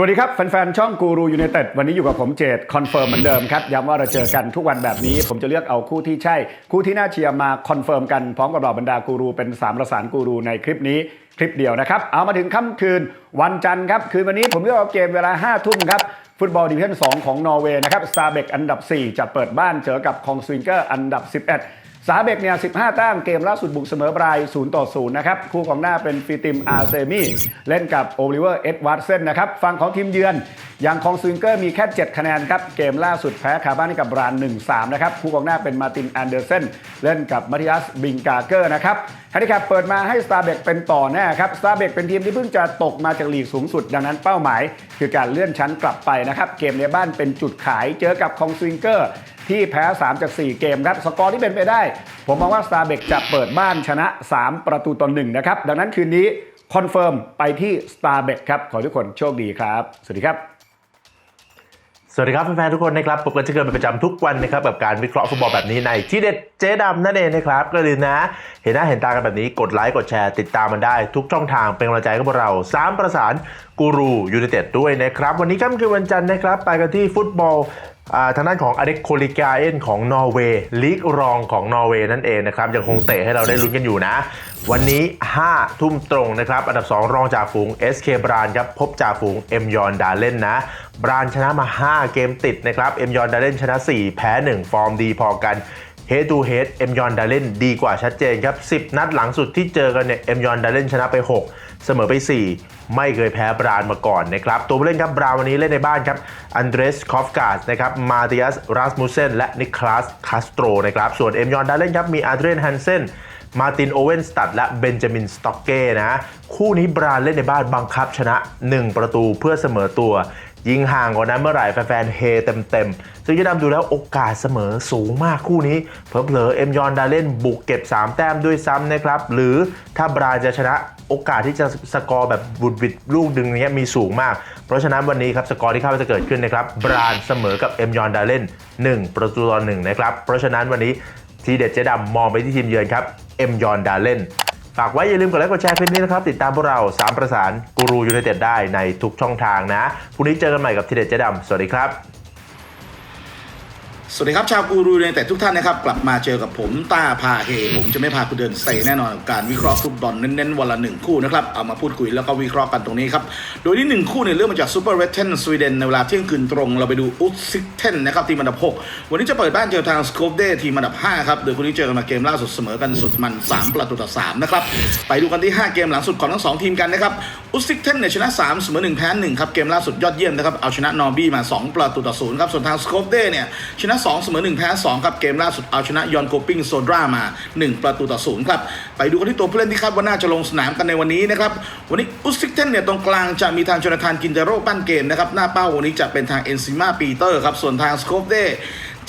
สวัสดีครับแฟนๆช่องกูรูยู i นเต็ดวันนี้อยู่กับผมเจดคอนเฟิร์มเหมือนเดิมครับย้ำว่าเราเจอกันทุกวันแบบนี้ ผมจะเลือกเอาคู่ที่ใช่ คู่ที่น่าเชียร์มาคอนเฟิร์มกันพร้อมกับเหล่าบรรดากูรูเป็นสามประสานกูรูในคลิปนี้คลิปเดียวนะครับ เอามาถึงค่ำคืนวันจันทร์ครับ คืนวันนี้ผมเลือกเอาเกมเวลา5้าทุ่มครับ ฟุตบอลดิวิชั่น 2 ของนอร์เวย์นะครับสตาร์เบกอันดับ 4 จะเปิดบ้านเจอกับคองสวิงเกอร์อันดับ 11 สาเบกเนี่ย 15 แต้มเกมล่าสุดบุกเสมอบราย0ต่อ 0 นะครับ คู่ของหน้าเป็นฟิติมอาร์เซมีเล่นกับโอลิเวอร์เอ็ดวาร์ดเซนนะครับ ฝั่งของทีมเยือนอย่างคองสวิงเกอร์มีแค่ 7 คะแนนครับ เกมล่าสุดแพ้คาบ้านให้กับบราน 1-3 นะครับ คู่ของหน้าเป็นมาตินแอนเดอร์เซนเล่นกับมาติอัสบิงกาเกอร์นะครับแฮนดิแคปเปิดมาให้สตาร์เบกเป็นต่อแน่ครับสตาร์เบกเป็นทีมที่เพิ่งจะตกมาจากลีกสูงสุด ดังนั้นเป้าหมาย คือการเลื่อนชั้นกลับไปนะครับเกมในบ้านเป็นจุดขายเจอกับคองสวิงเกอร์ ที่แพ้ 3 จาก 4 เกมครับ สกอร์ที่เป็นไปได้ ผมมองว่า s t a r b e k จะเปิดบ้านชนะ 3 ประตูต่อ1นะครับ ดังนั้นคืนนี้คอนเฟิร์มไปที่ s t a r b e k ครับ ขอทุกคนโชคดีครับ สวัสดีครับ สวัสดีครับแฟนๆทุกคนนะครับพบกันเช่นเคยเป็นประจำทุกวันนะครับกับการวิเคราะห์ฟุตบอลแบบนี้ในที่เด็ดเจ๊ดำนั่นเองนะครับก็ลืมนะ เห็นหน้าเห็นตากันแบบนี้กดไลค์กดแชร์ติดตามมันได้ ทุกช่องทางเป็นกำลังใจกับพวกเราสามประสานกูรูยูไนเต็ดด้วยนะครับ วันนี้ค่ำคืนวันจันทร์นะครับ ไปกันที่ฟุตบอล ทางด้านของอเด็กโคลิกาเอนของนอร์เวย์ลีกรองของนอร์เวย์นั่นเองนะครับยังคงเตะให้เราได้ลุ้นกันอยู่นะ วันนี้ 5 ทุ่มตรงนะครับ อันดับ 2 รองจากฝูง SK บรานครับพบจากฝูงเอ็มยอนดาเล่นนะ บรานชนะมา 5 เกมติดนะครับเอ็มยอนดาเล่นชนะ 4 แพ้ 1 ฟอร์มดีพอกันเฮด to เฮดเอ็มยอนดาเล่นดีกว่าชัดเจนครับ 10 นัดหลังสุดที่เจอกันเนี่ยเอ็มยอนดาเล่นชนะไป 6 เสมอไป 4 ไม่เคยแพ้บรานมาก่อนนะครับ ตัวผู้เล่นครับบรานวันนี้เล่นในบ้านครับอันเดรสคอฟกาสนะครับมาติอัสรัสมุเซนและนิคลัสคาสโตรนะครับส่วนเอ็มยอนดาเล่นครับมีอาร์เดรนฮันเซนมาร์ตินโอเวนสตัดและเบนจามินสต็อกเก้นะคู่นี้บรานเล่นในบ้านบังคับชนะ 1 ประตูเพื่อเสมอตัวยิงห่างกว่านั้นเมื่อไหร่แฟนๆเฮเต็มๆ ซึ่งจะดำดูแล้วโอกาสเสมอสูงมากคู่นี้ เผลอๆเอ็มยอนดาเล่นบุกเก็บ 3 แต้มด้วยซ้ำนะครับ หรือถ้าบรานจะชนะ โอกาสที่จะสกอร์แบบบุดบิดลูกดึงเนี้ยมีสูงมาก เพราะฉะนั้นวันนี้ครับสกอร์ที่คาดว่าจะเกิดขึ้นนะครับบรานเสมอกับเอ็มยอนดาเล่น1 ประตูต่อ1นะครับ เพราะฉะนั้นวันนี้ทีเด็ดเจ๊ดำมองไปที่ทีมเยือนครับเอ็มยอนดาเล่นฝากไว้อย่าลืมกดไลค์กดแชร์คลิปนี้นะครับ ติดตามพวกเรา 3 ประสานกูรูยูไนเต็ดได้ในทุกช่องทางนะพรุ่งนี้เจอกันใหม่กับทีเด็ดเจ๊ดำสวัสดีครับ สวัสดีครับ ชาวกูรูในแต่ทุกท่านนะครับ กลับมาเจอกับผมต้าพาเฮผมจะไม่พาคุณเดินเซแน่นอนการวิเคราะห์ฟุตบอลเน้นๆ วันละหนึ่งคู่นะครับ เอามาพูดคุยแล้วก็วิเคราะห์กันตรงนี้ครับ โดยที่หนึ่งคู่เนี่ยเริ่มมาจากซูเปอร์เวทเทนสวีเดนในเวลาเที่ยงคืนตรง เราไปดูอุซซิกเทนนะครับทีมอันดับ 6 วันนี้จะเปิดบ้านเจอทางสโคปเดทีมอันดับ 5 ครับโดยคู่นี้เจอกันมาเกมล่าสุดเสมอกันสุดมัน 3 ประตูต่อ3นะครับไปดูกันที่ 5 เกมหลังสุดของทั้งสองทีมกันนะครับอุซซิกเทนเนี่ยชนะ3เสมอ1แพ้1ครับเกมล่าสุดยอดเยี่ยมนะครับเอาชนะนอร์บี้มา 2 ประตูต่อ0ครับส่วนทางสโคปเดเนี่ยชนะ2เสมอ1แพ้2ครับเกมล่าสุดเอาชนะยอนโกปิงโซดรามา 1 ประตูต่อศูนย์ครับ ไปดูกันที่ตัวผู้เล่นที่คาดว่าน่าจะลงสนามกันในวันนี้นะครับ วันนี้อุซซิกเทนเนี่ยตรงกลางจะมีทางโจนาธานกินเจโร่ปั้นเกมนะครับ หน้าเป้าวันนี้จะเป็นทางเอนซิมาปีเตอร์ครับ ส่วนทางสโคปเด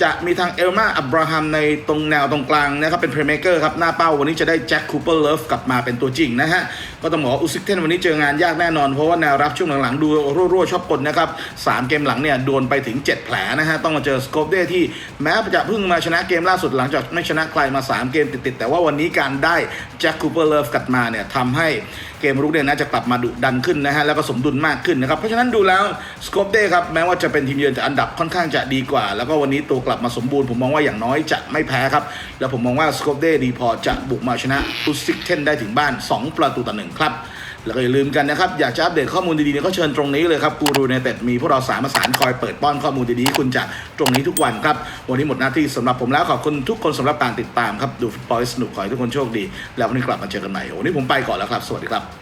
จะมีทางเอลมาอับราฮัมในตรงแนวตรงกลางนะครับเป็นเพลย์เม k เกอร์ครับ หน้าเป้าวันนี้จะได้แจ็คคูเปอร์เลิฟกลับมาเป็นตัวจริงนะฮะ ก็ต้องบอกว่าอุซิกเทนวันนี้เจองานยากแน่นอน เพราะว่าแนวรับช่วงหลังๆ ดูรั่วๆชอบกลนะครับสามเกมหลังเนี่ยโดนไปถึง 7 แผลนะฮะ ต้องมาเจอสโคปเดที่แม้จะเพิ่งมาชนะเกมล่าสุดหลังจากไม่ชนะใครมา 3 เกมติดๆแต่ว่าวันนี้การได้แจ็คคูเปอร์เลิฟกลับมาเนี่ยทำให้ เกมรุกเนี่ยน่าจะกลับมาดุดันขึ้นนะฮะแล้วก็สมดุลมากขึ้นนะครับเพราะฉะนั้นดูแล้วสโคปเดครับแม้ว่าจะเป็นทีมเยือนแต่อันดับค่อนข้างจะดีกว่า แล้วก็วันนี้ตัวกลับมาสมบูรณ์ผมมองว่าอย่างน้อยจะไม่แพ้ครับแล้วผมมองว่าสโคปเดดีพอจะบุกมาชนะอุซิกเทนได้ถึงบ้าน 2 ประตูต่อหนึ่งครับแล้วก็อย่าลืมกันนะครับ อยากจะอัปเดตข้อมูลดีๆเนี่ยก็เชิญตรงนี้เลยครับกูรูในเต็ดมีพวกเราสามประสานคอยเปิดป้อนข้อมูลดีๆคุณจากตรงนี้ทุกวันครับ วันนี้หมดหน้าที่สำหรับผมแล้วขอบคุณทุกคนสำหรับการติดตามครับ ดูฟุตบอลสนุกขอให้ทุกคนโชคดี แล้ววันนี้กลับมาเจอกันใหม่วันนี้ผมไปก่อนแล้วครับ สวัสดีครับ